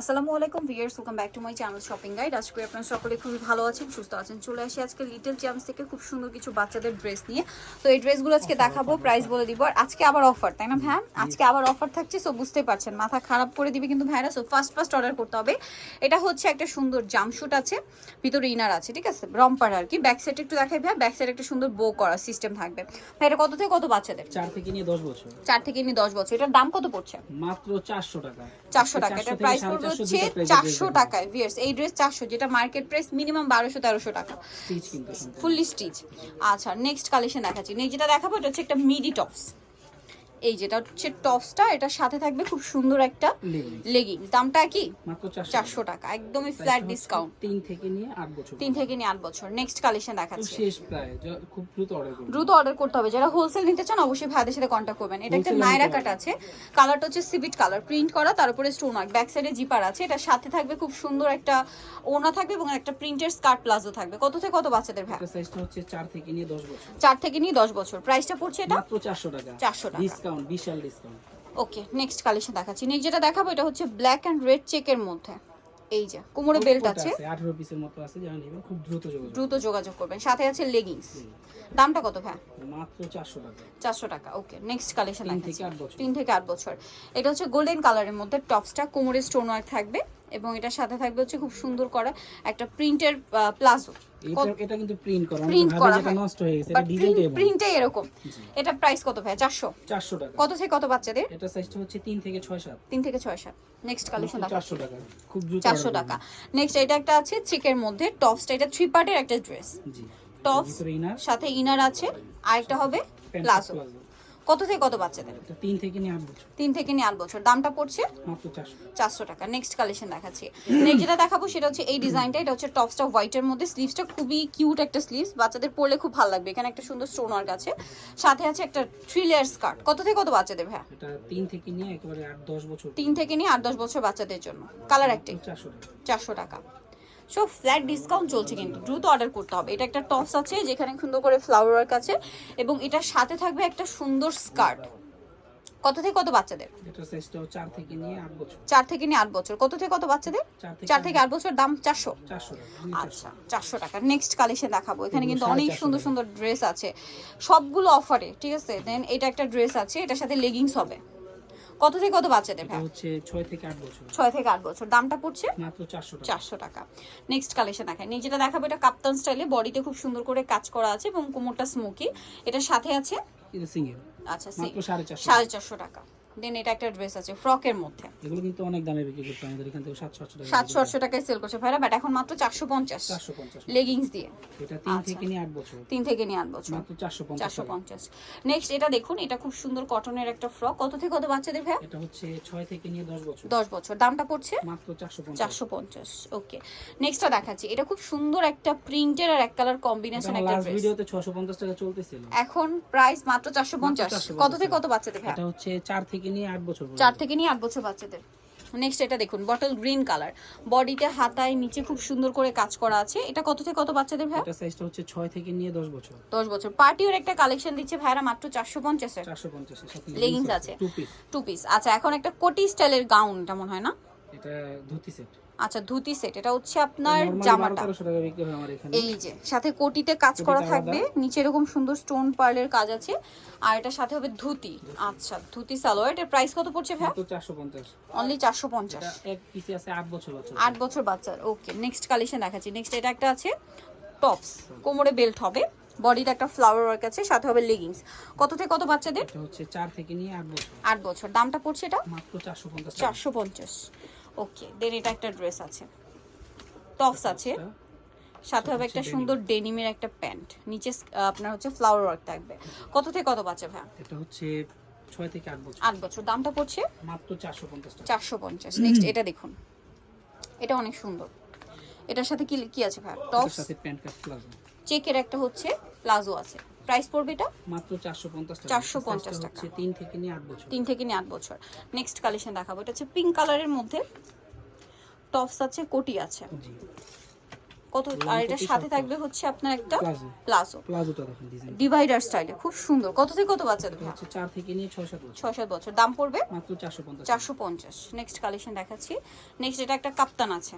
আসসালামু আলাইকুম viewers welcome back to my channel shopping guide আজকে আপনারা সকলে খুবই ভালো আছেন সুস্থ আছেন। চলে আসি আজকে লিটল চ্যাম্পস থেকে খুব সুন্দর কিছু বাচ্চাদের ড্রেস নিয়ে। তো এই ড্রেসগুলো আজকে দেখাবো প্রাইস বলে দিব। আর আজকে আবার অফার তাই না ভ্যাম আজকে আবার অফার থাকছে সো বুঝতে পারছেন মাথা খারাপ করে দিবে কিন্তু ভাইরা সো ফার্স্ট ফার্স্ট অর্ডার করতে হবে। এটা হচ্ছে একটা সুন্দর জামশুট আছে ভিতরে ইনার আছে ঠিক আছে? রম্পার আর কি। ব্যাক সাইড একটু দেখাই ভাই ব্যাক সাইড একটা সুন্দর বো করা সিস্টেম থাকবে। ভাই এটা কত থেকে কত বাচ্চাদের? চার থেকে নিয়ে দশ বছর। চার থেকে নিয়ে দশ বছর। এটার দাম কত পড়ছে? মাত্র চারশো টাকা। চারশো টাকা এটা প্রাইস হচ্ছে চারশো টাকায় ভিয়ার্স এই ড্রেস চারশো যেটা মার্কেট প্রাইস মিনিমাম বারোশো তেরোশো টাকা। ফুললি স্টিচ আচ্ছা নেক্সট কালেকশন দেখাচ্ছি। যেটা দেখাবো এটা হচ্ছে একটা মিডি টপস এই যেটা হচ্ছে টপসটা এটার সাথে থাকবে খুব সুন্দর একটা লেগিং দামটা কি? চারশো টাকা। একদমই ফ্ল্যাট ডিসকাউন্ট তিন থেকে নিয়ে আট বছর তিন থেকে নিয়ে আট বছর। নেক্সট কালেকশন দেখাচ্ছি। শেষ প্রায় খুব দ্রুত অর্ডার দ্রুত অর্ডার করতে হবে। যারা হোলসেল নিতে চান অবশ্যই ভাইদের সাথে কন্ট্যাক্ট করবেন। এটা একটা নায়রা কাট আছে। কালারটা হচ্ছে সিভিট কালার প্রিন্ট করা তার উপরে স্টোন ওয়ার্ক ব্যাক সাইডে জিপার আছে। এটা সাথে থাকবে খুব সুন্দর একটা ওনা থাকবে এবং একটা প্রিন্টের স্কার্ট প্লাজো থাকবে। কত থেকে কত বাচ্চাদের ভাই? সাইজটা হচ্ছে চার থেকে নিয়ে দশ বছর। চার থেকে নিয়ে দশ বছর। প্রাইসটা পড়ছে এটা? মাত্র চারশো টাকা। 400 টাকা। ডিসকাউন্ট বিশাল ডিসকাউন্ট। ওকে নেক্সট কালেকশন দেখাচ্ছি। নেক্সট যেটা দেখাবো এটা হচ্ছে ব্ল্যাক এন্ড রেড চেকের মধ্যে। এই যে কোমরে বেল্ট আছে? আঠারো পিসের মতো আছে যারা নেবেন খুব দ্রুত যোগাযোগ দ্রুত যোগাযোগ করবেন। সাথে আছে লেগিংস দামটা কত ভাই? মাত্র চারশো টাকা। চারশো টাকা ওকে নেক্সট কালেকশন আছে দেখাচ্ছি। থেকে আট বছর। তিন থেকে 8 বছর। এটা হচ্ছে গোল্ডেন কালারের মধ্যে টপসটা কোমরে স্টোন ওয়ার্ক থাকবে। এবং এটার সাথে থাকবে হচ্ছে খুব সুন্দর করা একটা প্রিন্টের প্লাজো। এটা এটা কিন্তু প্রিন্ট করা প্রিন্ট করা যেটা নষ্ট হয়ে গেছে এটা ডিজাইনটা এমন প্রিন্টে এরকম। এটা প্রাইস কত ভাই চারশো? চারশো টাকা। কত থেকে কত বাচ্চাদের? এটা সাইজটা হচ্ছে তিন থেকে ছয় সাত। তিন থেকে ছয় সাত। নেক্সট কালেকশন দেখা চারশো টাকা। খুব দ্রুত চারশো order টাকা। নেক্সট এটা একটা আছে চেকের মধ্যে। টপসটা এটা থ্রি পার্টের একটা ড্রেস জি। টপস সাথে ইনার আছে। আরেকটা হবে প্লাজো। প্লাজো। কত থেকে কত বাচ্চাদের? তিন থেকে নিয়ে আট বছর। তিন থেকে নিয়ে আট বছর। দামটা পড়ছে? মাত্র চারশো টাকা। নেক্সট কালেকশন দেখাচ্ছি। নেক্সট যেটা দেখাবো সেটা হচ্ছে এই ডিজাইনটা। এটা হচ্ছে টপসটা হোয়াইটের মধ্যে। স্লিভসটা খুবই কিউট একটা স্লিভস বাচ্চাদের পরলে খুব ভালো লাগবে। এখানে একটা সুন্দর স্টোন ওয়ার্ক আছে। সাথে আছে একটা থ্রি লেয়ার স্কার্ট কত থেকে কত বাচ্চাদের ভাইয়া? এটা তিন থেকে নিয়ে একেবারে আট দশ বছর। তিন থেকে নিয়ে আট দশ বছর বাচ্চাদের জন্য। কালার একটাই। চারশো টাকা। সো ফ্ল্যাট ডিসকাউন্ট চলছে কিন্তু। দ্রুত অর্ডার করতে হবে। এটা একটা টপস আছে যেখানে সুন্দর করে ফ্লাওয়ার ওয়ার্ক আছে এবং এটার সাথে থাকবে একটা সুন্দর স্কার্ট কত থেকে কত বাচ্চাদের? এটা চার থেকে নিয়ে আট বছর। চার থেকে নিয়ে আট বছর। কত থেকে কত বাচ্চাদের? চার থেকে আট বছর। দাম চারশো। চারশো টাকা দুই আচ্ছা চারশো টাকা। নেক্সট কালেকশন দেখাবো। এখানে কিন্তু অনেক সুন্দর সুন্দর ড্রেস আছে। সবগুলো অফারে ঠিক আছে? দেন এটা একটা ড্রেস আছে এটার সাথে লেগিংস হবে। কত থেকে কত বাচ্চাদের ভাই হচ্ছে 6 থেকে 8 বছর। 6 থেকে 8 বছর। দামটা পড়ছে? মাত্র চারশো টাকা। চারশো টাকা। নেক্সট কালেকশন দেখাই। নিজেটা যেটা দেখাবো এটা কাপ্তান স্টাইলে বডিতে খুব সুন্দর করে কাজ করা আছে এবং কোমরটা স্মোকি এটা সাথে আছে? এটা সিঙ্গেল আচ্ছা মাত্র সাড়ে চারশো সাড়ে চারশো টাকা। দেন এটা একটা ড্রেস আছে ফ্রকের মধ্যে। এগুলো কিন্তু অনেক দামে বিক্রি করতে আমাদের এখান থেকে সাতশো আটশো টাকা সাতশো আটশো টাকায় সেল করছে ভাইরা বাট এখন মাত্র চারশো পঞ্চাশ। চারশো পঞ্চাশ। লেগিংস দিয়ে। এটা তিন আচ্ছা। থেকে নিয়ে আট বছর। তিন থেকে নিয়ে আট বছর। মাত্র চারশো পঞ্চাশ চারশো টাকা। পঞ্চাশ। নেক্সট এটা দেখুন এটা খুব সুন্দর কটনের একটা ফ্রক কত থেকে কত বাচ্চাদের ভাই এটা হচ্ছে ছয় থেকে নিয়ে দশ বছর। দশ বছর। দামটা পড়ছে? মাত্র চারশো পঞ্চাশ। চারশো পঞ্চাশ। ওকে নেক্সটটা দেখাচ্ছি। এটা খুব সুন্দর একটা প্রিন্টের আর এক কালার কম্বিনেশন একটা লাস্ট ড্রেস ভিডিওতে ছশো পঞ্চাশ টাকা চলতেছিল। এখন প্রাইস মাত্র চারশো পঞ্চাশ। 450 কত থেকে কত বাচ্চাদের ভাই এটা হচ্ছে চার থেকে নিয়ে আট বছর পর্যন্ত। চার থেকে নিয়ে আট বছর বাচ্চাদের। নেক্সট এটা দেখুন বটল গ্রিন কালার বডিতে হাতায় নিচে খুব সুন্দর করে কাজ করা আছে। এটা কত থেকে কত বাচ্চাদের ভাই এটা সাইজটা হচ্ছে ছয় থেকে নিয়ে দশ বছর। দশ বছর। পার্টিওর একটা কালেকশন দিচ্ছে ভাইরা মাত্র চারশো পঞ্চাশের। চারশো পঞ্চাশের সাথে Leggings আছে। টু পিস টু পিস আচ্ছা এখন একটা কোটি স্টাইলের গাউন এটা মনে হয় না? এটা ধুতি সেট আচ্ছা ধুতি সেট এটা হচ্ছে আপনার জামাটা। এই যে সাথে কোটিতে কাজ করা থাকবে। নিচে এরকম সুন্দর স্টোন পার্লের কাজ আছে। আর এটার সাথে হবে ধুতি। আচ্ছা ধুতি সালোয়ার। এটার প্রাইস কত পড়ছে ভাই মাত্র চারশো পঞ্চাশ। অনলি চারশো পঞ্চাশ। এটা এক পিসে আছে আট বছর বছর আট বছর বাচ্চার ওকে নেক্সট কালেকশন দেখাচ্ছি। নেক্সট এটা একটা আছে টপস কোমরে বেল্ট হবে। বডিতে একটা ফ্লাওয়ার ওয়ার্ক আছে। সাথে হবে লেগিংস কত থেকে কত বাচ্চাদের? এটা হচ্ছে চার থেকে নিয়ে আট বছর। আট বছর। দামটা পড়ছে এটা? মাত্র চারশো পঞ্চাশ টাকা। চারশো পঞ্চাশ। ওকে দেন এটা একটা ড্রেস আছে। টপস আছে। সাথে হবে একটা সুন্দর ডেনিমের একটা প্যান্ট। নিচে আপনার হচ্ছে ফ্লাওয়ার ওয়ার্ক থাকবে। কত থেকে কত বাচ্চা ভাই এটা হচ্ছে ছয় থেকে আট বছর। আট বছর। দামটা পড়ছে? মাত্র চারশো পঞ্চাশ টাকা। চারশো পঞ্চাশ। নেক্সট এটা দেখুন। এটা অনেক সুন্দর। এটার সাথে কি কি আছে ভাই টপস সাথে প্যান্ট কাট প্লাজো। চেকের একটা হচ্ছে প্লাজো আছে। প্রাইস পড়বে এটা? মাত্র চারশো পঞ্চাশ টাকা। 450 সাইজটা টাকা। হচ্ছে তিন থেকে নিয়ে আট বছর। তিন থেকে নিয়ে আট বছর। নেক্সট কালেকশন দেখাবো। এটা হচ্ছে পিঙ্ক কালারের মধ্যে টপস আছে কোটি আছে। কত আর এটার সাথে থাকবে হচ্ছে আপনার একটা প্লাজো প্লাজো প্লাজোটা দেখেন ডিজাইন ডিভাইডার স্টাইলে খুব সুন্দর। কত থেকে কত বাচ্চাদের ভাইয়া হচ্ছে চার থেকে নিয়ে ছয় সাত বছর। ছয় সাত বছর। দাম পড়বে? মাত্র চারশো পঞ্চাশ চারশো পঞ্চাশ। নেক্সট কালেকশন দেখাচ্ছি। নেক্সট এটা একটা কাপ্তান আছে।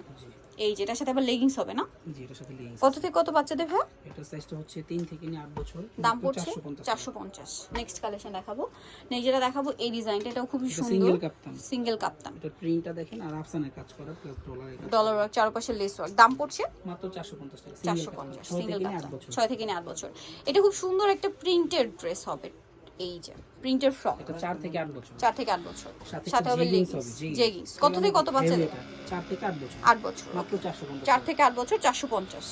এই যেটার সাথে আবার লেগিংস হবে না? জি এটার সাথে লিঙ্ক কত থেকে কত বাচ্চাদের ভাইয়া এটার সাইজটা হচ্ছে তিন থেকে নিয়ে আট বছর। দাম পড়ছে চারশো পঞ্চাশ চারশো পঞ্চাশ। নেক্সট কালেকশন দেখাবো। নেক্সট যেটা দেখাবো এই ডিজাইনটা এটাও খুবই সুন্দর। Single kaftan. Single kaftan. এটা প্রিন্টটা দেখেন আর আফসানের কাজ করা প্লাস ডলারের কাজ ডলার চারপাশে লেস ওয়ার্ক দাম পড়ছে? মাত্র টাকা সিঙ্গেল থেকে বছর। এটা খুব সুন্দর একটা প্রিন্টেড ড্রেস হবে এই যে প্রিন্টেড ফ্রক এটা চার থেকে আট বছর। চার থেকে আট বছর। সাথে হবে লেগিংস জেগিংস কত থেকে কত বাচ্চাদের Heavy চার থেকে আট বছর। আট বছর। মাত্র থেকে আট বছর চারশো পঞ্চাশ।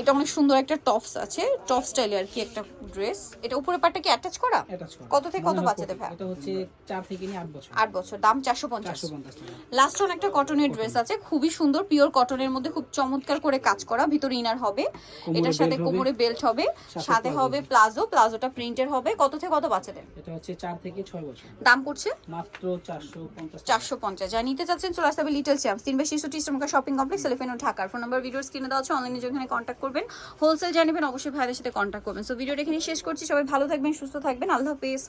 এটা অনেক সুন্দর একটা টপস আছে। টপ স্টাইলে আর কি একটা ড্রেস এটা উপরে পাটটা কি অ্যাটাচ করা? অ্যাটাচ করা। কত থেকে কত বাচ্চাদের ভাই? এটা হচ্ছে চার থেকে নিয়ে আট বছর। আট বছর দাম চারশো পঞ্চাশ। চারশো পঞ্চাশ টাকা। লাস্ট অন একটা কটনের ড্রেস আছে খুবই সুন্দর পিওর কটনের মধ্যে খুব চমৎকার করে কাজ করা ভিতরে ইনার হবে। এটার সাথে কোমরে বেল্ট হবে সাথে হবে প্লাজো প্লাজোটা প্রিন্টের হবে। কত থেকে কত বাচ্চাদের? এটা হচ্ছে চার থেকে ছয় বছর। দাম পড়ছে? মাত্র চারশো পঞ্চাশ টাকা। চারশো পঞ্চাশ। যা নিতে চাচ্ছেন চলে আসতে হবে লিটল চ্যাম্পস তিন বেশি শিশু টিস্টমকা শপিং কমপ্লেক্স এলিফেন্ট ঢাকার। ফোন নাম্বার ভিডিওর স্ক্রিনে দেওয়া আছে। অনলাইনে যেখানে কন্ট্যাক্ট করবেন। হোলসেল জানিবেন, অবশ্যই ভাইদের সাথে কন্ট্যাক্ট করবেন। সো ভিডিওটা এখানে শেষ করছি। সবাই ভালো থাকবেন, সুস্থ থাকবেন। আল্লাহ হাফেজ।